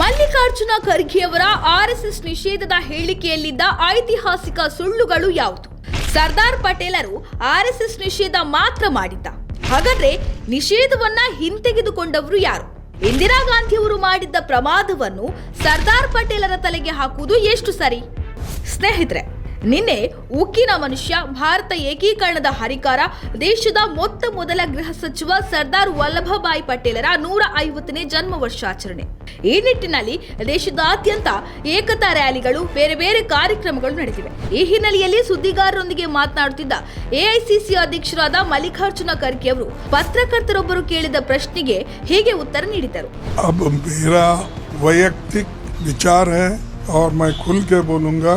Mallikarjuna ಖರ್ಗೆಯವರ RSS ನಿಷೇಧದ ಹೇಳಿಕೆಯಲ್ಲಿದ್ದ ಐತಿಹಾಸಿಕ ಸುಳ್ಳುಗಳು ಯಾವುದು? ಸರ್ದಾರ್ ಪಟೇಲರು ಆರ್ಎಸ್ಎಸ್ ನಿಷೇಧ ಮಾತ್ರ ಮಾಡಿದ್ದ. ಹಾಗಾದ್ರೆ ನಿಷೇಧವನ್ನ ಹಿಂತೆಗೆದುಕೊಂಡವರು ಯಾರು? ಇಂದಿರಾ ಗಾಂಧಿಯವರು ಮಾಡಿದ್ದ ಪ್ರಮಾದವನ್ನು ಸರ್ದಾರ್ ಪಟೇಲರ ತಲೆಗೆ ಹಾಕುವುದು ಎಷ್ಟು ಸರಿ? ಸ್ನೇಹಿತರೆ ನಿನ್ನೆ ಉಕ್ಕಿನ ಮನುಷ್ಯ ಭಾರತ ಏಕೀಕರಣದ ಹರಿಕಾರ ದೇಶದ ಮೊತ್ತ ಮೊದಲ ಗೃಹ ಸಚಿವ ಸರ್ದಾರ್ ವಲ್ಲಭಭಾಯಿ ಪಟೇಲರ ನೂರ ಐವತ್ತನೇ ಜನ್ಮ ವರ್ಷಾಚರಣೆ ಈ ನಿಟ್ಟಿನಲ್ಲಿ ದೇಶದಾದ್ಯಂತ ಏಕತಾ ರ್ಯಾಲಿಗಳು ಬೇರೆ ಬೇರೆ ಕಾರ್ಯಕ್ರಮಗಳು ನಡೆದಿವೆ ಈ ಹಿನ್ನೆಲೆಯಲ್ಲಿ ಸುದ್ದಿಗಾರರೊಂದಿಗೆ ಮಾತನಾಡುತ್ತಿದ್ದ ಎಐಸಿಸಿ ಅಧ್ಯಕ್ಷರಾದ ಮಲ್ಲಿಕಾರ್ಜುನ ಖರ್ಗೆ ಅವರು ಪತ್ರಕರ್ತರೊಬ್ಬರು ಕೇಳಿದ ಪ್ರಶ್ನೆಗೆ ಹೀಗೆ ಉತ್ತರ ನೀಡಿದರು अब मेरा वैयक्तिक विचार है और मैं खुल के बोलूंगा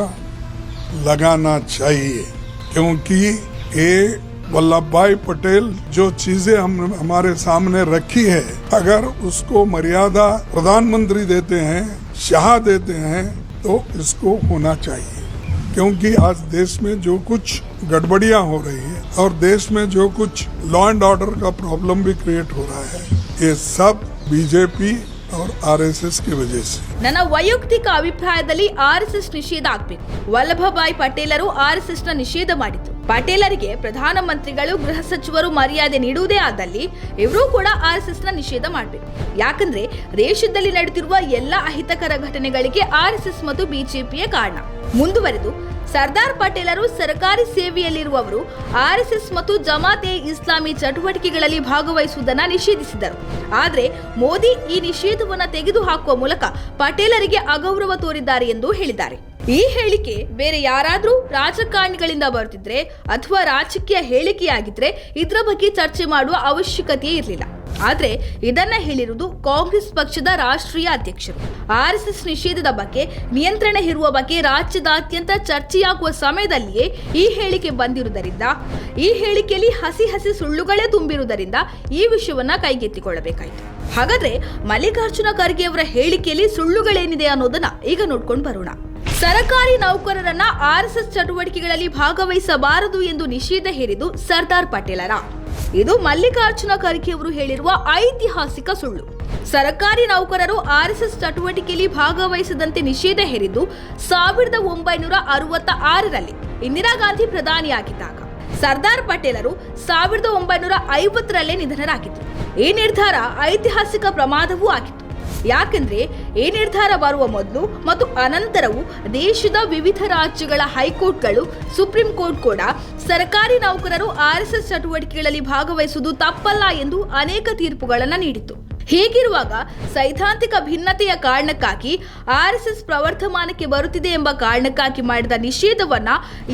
लगाना चाहिए, क्योंकि ये वल्लभ भाई पटेल जो चीज़ें हम, हमारे सामने रखी है, अगर उसको मर्यादा प्रधानमंत्री देते हैं, शाह देते हैं तो इसको होना चाहिए। क्योंकि आज देश में जो कुछ गड़बड़ियाँ हो रही है, और देश में जो कुछ लॉ एंड ऑर्डर का प्रॉब्लम भी क्रिएट हो रहा है, ये सब बीजेपी और ಆರ್ಎಸ್ಎಸ್ ನನ್ನ ವೈಯಕ್ತಿಕ ಅಭಿಪ್ರಾಯದಲ್ಲಿ ಆರ್ ಎಸ್ ಎಸ್ ನಿಷೇಧ ಆಗ್ಬೇಕು. ವಲ್ಲಭಭಾಯಿ ಪಟೇಲರು ಆರ್ ಎಸ್ ಎಸ್ನ ನಿಷೇಧ ಮಾಡಿತು ಪಟೇಲರಿಗೆ ಪ್ರಧಾನಮಂತ್ರಿಗಳು, ಗೃಹ ಸಚಿವರು ಮರ್ಯಾದೆ ನೀಡುವುದೇ ಆದಲ್ಲಿ ಇವರು ಕೂಡ ಆರ್ ಎಸ್ನ ನಿಷೇಧ ಮಾಡಬೇಕು. ಯಾಕಂದ್ರೆ ದೇಶದಲ್ಲಿ ನಡೆದಿರುವ ಎಲ್ಲಾ ಅಹಿತಕರ ಘಟನೆಗಳಿಗೆ ಆರ್ಎಸ್ಎಸ್ ಮತ್ತು ಬಿಜೆಪಿಯೇ ಕಾರಣ. ಮುಂದುವರೆದು ಸರ್ದಾರ್ ಪಟೇಲರು ಸರ್ಕಾರಿ ಸೇವೆಯಲ್ಲಿರುವವರು ಆರ್ಎಸ್ಎಸ್ ಮತ್ತು ಜಮಾತೆ ಇಸ್ಲಾಮಿ ಚಟುವಟಿಕೆಗಳಲ್ಲಿ ಭಾಗವಹಿಸುವುದನ್ನು ನಿಷೇಧಿಸಿದರು. ಆದರೆ ಮೋದಿ ಈ ನಿಷೇಧವನ್ನು ತೆಗೆದುಹಾಕುವ ಮೂಲಕ ಪಟೇಲರಿಗೆ ಅಗೌರವ ತೋರಿದ್ದಾರೆ ಎಂದು ಹೇಳಿದ್ದಾರೆ. ಈ ಹೇಳಿಕೆ ಬೇರೆ ಯಾರಾದರೂ ರಾಜಕಾರಣಿಗಳಿಂದ ಬರುತ್ತಿದ್ರೆ ಅಥವಾ ರಾಜಕೀಯ ಹೇಳಿಕೆಯಾಗಿದ್ರೆ ಇದರ ಬಗ್ಗೆ ಚರ್ಚೆ ಮಾಡುವ ಅವಶ್ಯಕತೆಯೇ ಇರಲಿಲ್ಲ. ಆದ್ರೆ ಇದನ್ನ ಹೇಳಿರುವುದು ಕಾಂಗ್ರೆಸ್ ಪಕ್ಷದ ರಾಷ್ಟ್ರೀಯ ಅಧ್ಯಕ್ಷರು. ಆರ್ಎಸ್ಎಸ್ ನಿಷೇಧದ ಬಗ್ಗೆ, ನಿಯಂತ್ರಣ ಇರುವ ಬಗ್ಗೆ ರಾಜ್ಯದಾದ್ಯಂತ ಚರ್ಚೆಯಾಗುವ ಸಮಯದಲ್ಲಿಯೇ ಈ ಹೇಳಿಕೆ ಬಂದಿರುವುದರಿಂದ, ಈ ಹೇಳಿಕೆಯಲ್ಲಿ ಹಸಿ ಹಸಿ ಸುಳ್ಳುಗಳೇ ತುಂಬಿರುವುದರಿಂದ ಈ ವಿಷಯವನ್ನ ಕೈಗೆತ್ತಿಕೊಳ್ಳಬೇಕಾಯಿತು. ಹಾಗಾದ್ರೆ ಮಲ್ಲಿಕಾರ್ಜುನ ಖರ್ಗೆ ಅವರ ಹೇಳಿಕೆಯಲ್ಲಿ ಸುಳ್ಳುಗಳೇನಿದೆ ಅನ್ನೋದನ್ನ ಈಗ ನೋಡ್ಕೊಂಡು ಬರೋಣ. ಸರಕಾರಿ ನೌಕರರನ್ನ ಆರ್ಎಸ್ಎಸ್ ಚಟುವಟಿಕೆಗಳಲ್ಲಿ ಭಾಗವಹಿಸಬಾರದು ಎಂದು ನಿಷೇಧ ಹೇರಿದು ಸರ್ದಾರ್ ಪಟೇಲರ. ಇದು ಮಲ್ಲಿಕಾರ್ಜುನ ಖರ್ಗೆ ಅವರು ಹೇಳಿರುವ ಐತಿಹಾಸಿಕ ಸುಳ್ಳು. ಸರ್ಕಾರಿ ನೌಕರರು ಆರ್ಎಸ್ಎಸ್ ಚಟುವಟಿಕೆಯಲ್ಲಿ ಭಾಗವಹಿಸದಂತೆ ನಿಷೇಧ ಹೇರಿದ್ದು ಸಾವಿರದ ಒಂಬೈನೂರ ಅರವತ್ತ ಆರರಲ್ಲಿ ಇಂದಿರಾ ಗಾಂಧಿ ಪ್ರಧಾನಿಯಾಗಿದ್ದಾಗ. ಸರ್ದಾರ್ ಪಟೇಲರು ಸಾವಿರದ ಒಂಬೈನೂರ ಐವತ್ತರಲ್ಲೇ ನಿಧನರಾಗಿದ್ದರು. ಈ ನಿರ್ಧಾರ ಐತಿಹಾಸಿಕ ಪ್ರಮಾದವೂ ಆಗಿತ್ತು. ಯಾಕೆಂದ್ರೆ ಈ ನಿರ್ಧಾರ ಬರುವ ಮೊದಲು ಮತ್ತು ಅನಂತರವು ದೇಶದ ವಿವಿಧ ರಾಜ್ಯಗಳ ಹೈಕೋರ್ಟ್ಗಳು, ಸುಪ್ರೀಂ ಕೋರ್ಟ್ ಕೂಡ ಸರ್ಕಾರಿ ನೌಕರರು ಆರ್ಎಸ್ಎಸ್ ಚಟುವಟಿಕೆಗಳಲ್ಲಿ ಭಾಗವಹಿಸುವುದು ತಪ್ಪಲ್ಲ ಎಂದು ಅನೇಕ ತೀರ್ಪುಗಳನ್ನು ನೀಡಿತು ಹೀಗಿರುವಾಗ ಸೈದ್ಧಾಂತಿಕ ಭಿನ್ನತೆಯ ಕಾರಣಕ್ಕಾಗಿ ಆರ್ಎಸ್ಎಸ್ ಪ್ರವರ್ಧಮಾನಕ್ಕೆ ಬರುತ್ತಿದೆ ಎಂಬ ಕಾರಣಕ್ಕಾಗಿ ಮಾಡಿದ ನಿಷೇಧವನ್ನ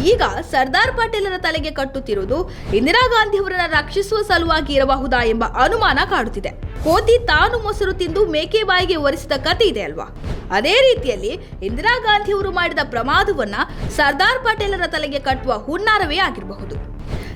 ಈಗ ಸರ್ದಾರ್ ಪಟೇಲರ ತಲೆಗೆ ಕಟ್ಟುತ್ತಿರುವುದು ಇಂದಿರಾ ಗಾಂಧಿಯವರನ್ನ ರಕ್ಷಿಸುವ ಸಲುವಾಗಿ ಇರಬಹುದಾ ಎಂಬ ಅನುಮಾನ ಕಾಡುತ್ತಿದೆ. ಕೋತಿ ತಾನು ಮೊಸರು ತಿಂದು ಮೇಕೆ ಬಾಯಿಗೆ ಒರೆಸಿದ ಕತೆ ಇದೆ ಅಲ್ವಾ? ಅದೇ ರೀತಿಯಲ್ಲಿ ಇಂದಿರಾ ಗಾಂಧಿಯವರು ಮಾಡಿದ ಪ್ರಮಾದವನ್ನ ಸರ್ದಾರ್ ಪಟೇಲರ ತಲೆಗೆ ಕಟ್ಟುವ ಹುನ್ನಾರವೇ ಆಗಿರಬಹುದು.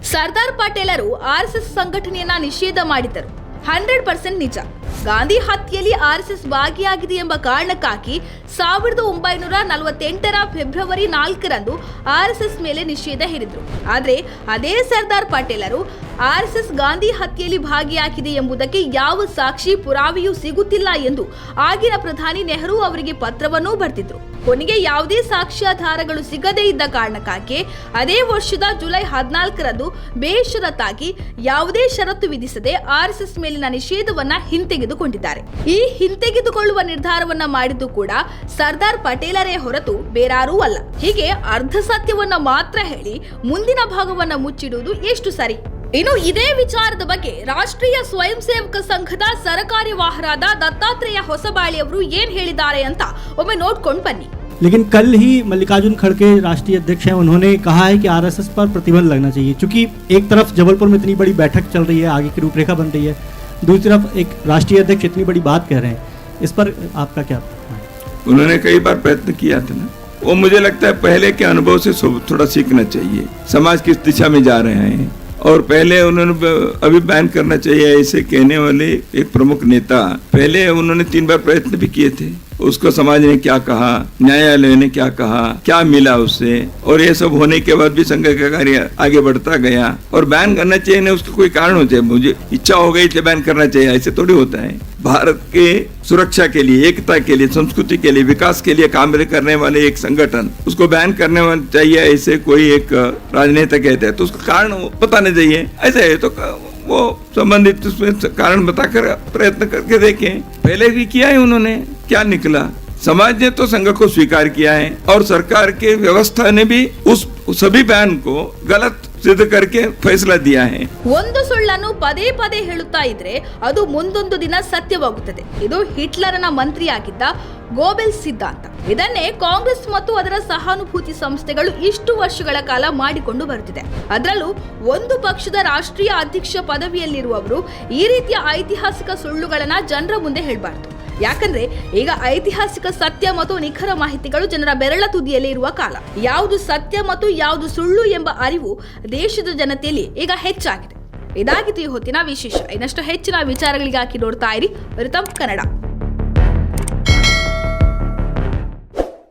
ಸರ್ದಾರ್ ಪಟೇಲರು ಆರ್ಎಸ್ಎಸ್ ಸಂಘಟನೆಯನ್ನ ನಿಷೇಧ ಮಾಡಿದ್ದರು. ಹಂಡ್ರೆಡ್ ಪರ್ಸೆಂಟ್ ನಿಜ. ಗಾಂಧಿ ಹತ್ಯೆಯಲ್ಲಿ ಆರ್ಎಸ್ಎಸ್ ಭಾಗಿಯಾಗಿದೆ ಎಂಬ ಕಾರಣಕ್ಕಾಗಿ ಸಾವಿರದ ಒಂಬೈನೂರ ನಲವತ್ತೆಂಟರ ಫೆಬ್ರವರಿ ನಾಲ್ಕರಂದು ಆರ್ಎಸ್ಎಸ್ ಮೇಲೆ ನಿಷೇಧ ಹೇರಿದ್ರು. ಆದರೆ ಅದೇ ಸರ್ದಾರ್ ಪಟೇಲರು ಆರ್ಎಸ್ಎಸ್ ಗಾಂಧಿ ಹತ್ಯೆಯಲ್ಲಿ ಭಾಗಿಯಾಗಿದೆ ಎಂಬುದಕ್ಕೆ ಯಾವ ಸಾಕ್ಷಿ ಪುರಾವೆಯೂ ಸಿಗುತ್ತಿಲ್ಲ ಎಂದು ಆಗಿನ ಪ್ರಧಾನಿ ನೆಹರು ಅವರಿಗೆ ಪತ್ರವನ್ನೂ ಬರೆದಿದ್ರು ಕೊನೆಗೆ ಯಾವುದೇ ಸಾಕ್ಷ್ಯಾಧಾರಗಳು ಸಿಗದೇ ಇದ್ದ ಕಾರಣಕ್ಕಾಗಿ ಅದೇ ವರ್ಷದ ಜುಲೈ ಹದಿನಾಲ್ಕರಂದು ಬೇಷರತ್ತಾಗಿ ಯಾವುದೇ ಷರತ್ತು ವಿಧಿಸದೆ ಆರ್ಎಸ್ಎಸ್ ಮೇಲಿನ ನಿಷೇಧವನ್ನ ಹಿಂತೆಗೆದುಕೊಂಡಿದ್ದಾರೆ. ಈ ಹಿಂತೆಗೆದುಕೊಳ್ಳುವ ನಿರ್ಧಾರವನ್ನ ಮಾಡಿದ್ದು ಕೂಡ ಸರ್ದಾರ್ ಪಟೇಲರೇ ಹೊರತು ಬೇರಾರೂ ಅಲ್ಲ. ಹೀಗೆ ಅರ್ಧ ಸತ್ಯವನ್ನ ಮಾತ್ರ ಹೇಳಿ ಮುಂದಿನ ಭಾಗವನ್ನ ಮುಚ್ಚಿಡುವುದು ಎಷ್ಟು ಸರಿ? ಇನ್ನು ಇದೇ ವಿಚಾರದ ಬಗ್ಗೆ ರಾಷ್ಟ್ರೀಯ ಸ್ವಯಂ ಸೇವಕ ಸಂಘದ ಸರಕಾರ್ಯವಾಹರಾದ ದತ್ತಾತ್ರೇಯ ಹೊಸಬಾಳಿ ಅವರು ಏನ್ ಹೇಳಿದ್ದಾರೆ ಅಂತ ಒಮ್ಮೆ ನೋಡ್ಕೊಂಡು ಬನ್ನಿ लेकिन कल ही मल्लिकार्जुन खड़गे राष्ट्रीय अध्यक्ष हैं उन्होंने कहा है कि आरएसएस पर प्रतिबंध लगना चाहिए क्योंकि एक तरफ जबलपुर में इतनी बड़ी बैठक चल रही है आगे की रूपरेखा बन रही है दूसरी तरफ एक राष्ट्रीय अध्यक्ष इतनी बड़ी बात कह रहे हैं इस पर आपका क्या उन्होंने कई बार प्रयत्न किया था ना वो मुझे लगता है पहले के अनुभव से सो- थोड़ा सीखना चाहिए समाज किस दिशा में जा रहे हैं और पहले उन्होंने अभी बैन करना चाहिए ऐसे कहने वाले एक प्रमुख नेता। पहले उन्होंने तीन बार प्रयत्न भी किए थे। उसको समाज ने क्या कहा? न्यायालय ने क्या कहा? क्या मिला उससे? और ये सब होने के बाद भी संघ का कार्य आगे बढ़ता गया। और बैन करना चाहिए ना, उसका कोई कारण होता है? मुझे इच्छा हो गई इसलिए बैन करना चाहिए, ऐसे थोड़ी होता है। भारत के सुरक्षा के लिए, एकता के लिए, संस्कृति के लिए, विकास के लिए काम करने वाले एक संगठन, उसको बैन करने वाला चाहिए, ऐसे कोई एक राजनेता कहते हैं तो उसका कारण बताने चाहिए। ऐसे है तो वो संबंधित उसमें कारण बताकर प्रयत्न करके देखें। पहले भी किया है उन्होंने। क्या निकला समाज ने तो संघ को स्वीकार किया है और सरकार के व्यवस्था ने भी उस सभी बैन को गलत सिद्ध करके फैसला दिया है ಒಂದು ಸುಳ್ಳನ್ನು ಪದೇ ಪದೇ ಹೇಳುತ್ತಾ ಇದ್ರೆ ಅದು ಮುಂದೊಂದು ದಿನ ಸತ್ಯವಾಗುತ್ತದೆ ಇದು ಹಿಟ್ಲರನ ಮಂತ್ರಿಯಾಗಿದ್ದ ಗೋಬೆಲ್ ಸಿದ್ಧಾಂತ ಇದನ್ನೇ ಕಾಂಗ್ರೆಸ್ ಮತ್ತು ಅದರ ಸಹಾನುಭೂತಿ ಸಂಸ್ಥೆಗಳು ಇಷ್ಟು ವರ್ಷಗಳ ಕಾಲ ಮಾಡಿಕೊಂಡು ಬರುತ್ತಿದೆ. ಅದರಲ್ಲೂ ಒಂದು ಪಕ್ಷದ ರಾಷ್ಟ್ರೀಯ ಅಧ್ಯಕ್ಷ ಪದವಿಯಲ್ಲಿರುವವರು ಈ ರೀತಿಯ ಐತಿಹಾಸಿಕ ಸುಳ್ಳುಗಳನ್ನ ಜನರ ಮುಂದೆ ಹೇಳಬಾರ್ದು. ಯಾಕಂದ್ರೆ ಈಗ ಐತಿಹಾಸಿಕ ಸತ್ಯ ಮತ್ತು ನಿಖರ ಮಾಹಿತಿಗಳು ಜನರ ಬೆರಳ ತುದಿಯಲ್ಲಿ ಇರುವ ಕಾಲ. ಯಾವುದು ಸತ್ಯ ಮತ್ತು ಯಾವುದು ಸುಳ್ಳು ಎಂಬ ಅರಿವು ದೇಶದ ಜನತೆಯಲ್ಲಿ ಈಗ ಹೆಚ್ಚಾಗಿದೆ. ಇದಾಗಿತ್ತು ಈ ಹೊತ್ತಿನ ವಿಶೇಷ. ಇನ್ನಷ್ಟು ಹೆಚ್ಚಿನ ವಿಚಾರಗಳಿಗಾಗಿ ನೋಡ್ತಾ ಇರಿ. ರಿತಮ್ ಕನ್ನಡ.